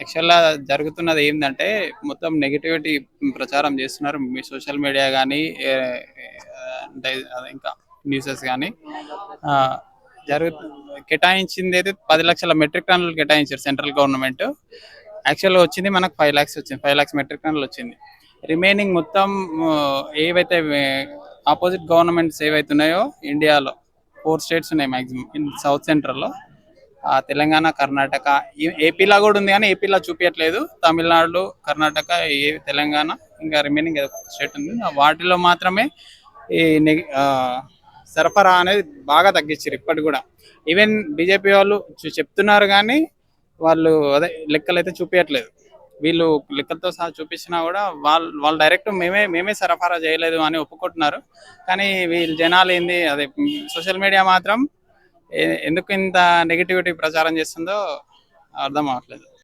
యాక్చువల్గా జరుగుతున్నది ఏంటంటే మొత్తం నెగిటివిటీ ప్రచారం చేస్తున్నారు. మీ సోషల్ మీడియా కానీ అంటే ఇంకా న్యూసెస్ కానీ జరుగు కేటాయించింది అయితే పది లక్షల మెట్రిక్ టన్నులు కేటాయించారు సెంట్రల్ గవర్నమెంట్ యాక్చువల్గా వచ్చింది మనకు ఫైవ్ ల్యాక్స్ వచ్చింది. ఫైవ్ ల్యాక్స్ మెట్రిక్ టన్నులు వచ్చింది. రిమైనింగ్ మొత్తం ఏవైతే ఆపోజిట్ గవర్నమెంట్స్ ఏవైతే ఉన్నాయో ఇండియాలో ఫోర్ స్టేట్స్ ఉన్నాయి మ్యాక్సిమం ఇన్ సౌత్ సెంట్రల్లో తెలంగాణ కర్ణాటక ఈ- ఏపీలో కూడా ఉంది కానీ ఏపీలో చూపించట్లేదు తమిళనాడు కర్ణాటక ఏ తెలంగాణ ఇంకా రిమైనింగ్ స్టేట్ ఉంది. వాటిలో మాత్రమే ఈ సరఫరా అనేది బాగా తగ్గించారు ఇప్పటికి కూడా. ఈవెన్ బీజేపీ వాళ్ళు చెప్తున్నారు కానీ వాళ్ళు అదే లెక్కలు అయితే చూపించట్లేదు వీళ్ళు లెక్కలతో సహా చూపించినా కూడా వాళ్ళు వాళ్ళు డైరెక్ట్ మేమే మేమే సరఫరా చేయలేదు అని ఒప్పుకుంటున్నారు. కానీ వీళ్ళు జనాలు ఏంది అదే సోషల్ మీడియా మాత్రం ఎందుకు ఇంత నెగిటివిటీ ప్రచారం చేస్తుందో అర్థం అవ్వట్లేదు.